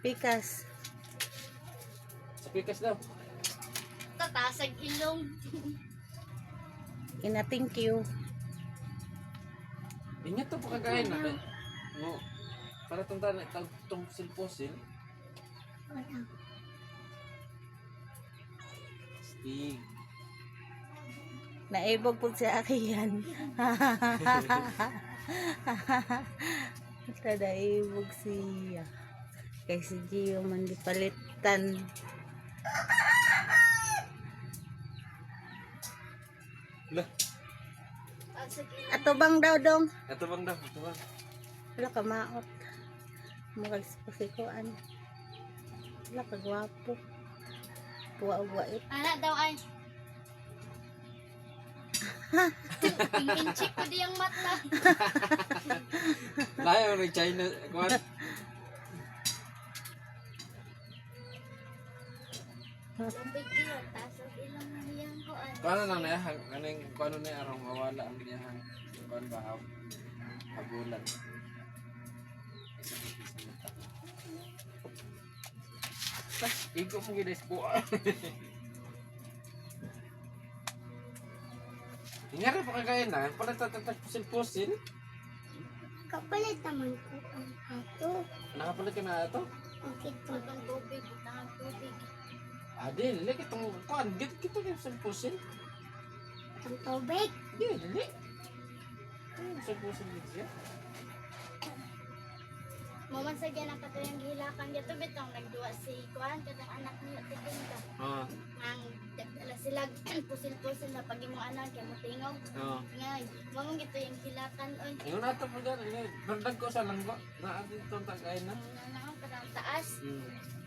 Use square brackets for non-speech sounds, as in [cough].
Pikas. Sa pikas daw. Tatasag ilong. Ina, thank you. Ingat to pakagain natin. No. Para tanda na itang itong silposil. Stig. Naibog po sa akin yan. [laughs] [laughs] Tadaibog siya. Kay si Gio man di palitan. Lah. Ato bang daw dong? ito bang daw? Ito bang? Wala ka maot. Mukhang pasikuan. Wala ka gwapo. Puwa-uwait. Anak daw ay. [laughs] Inchik ko di ang mata. [laughs] Layo ng China. Kuwan. Lupit yun. Tasag ilong na hiyang ko ay. Paano na na? Ano yung paano na arong mawala ang iyang kuwan ba? hab- Habulan. Bas, igo mo gides po. Ingara pa kagayin na. Pala tatatag pusil-pusil. Kapalit naman ko ang ato. Nakapalit ka na? Bakit po itong tubig? Itang tubig. Ah, di. Lili kitong kuwan. Git kita yung pusil-pusil. Ang tubig? Di, lili. Ano pusil-pusil dito siya? Maman sa gyan ang katuyang gihilakan dito bitong nagduwa si Kuan katong anak niya titingka. Oo. Ang dala sila [coughs] pusil-pusil na pag imong anak kay motingog. Oo. Nga, mamang gito yung hilakan oy. Ayun na ito po dyan. Berdag ko sa langgo. Na atin itong tagayin na. Ang nanang kadang taas. Hmm.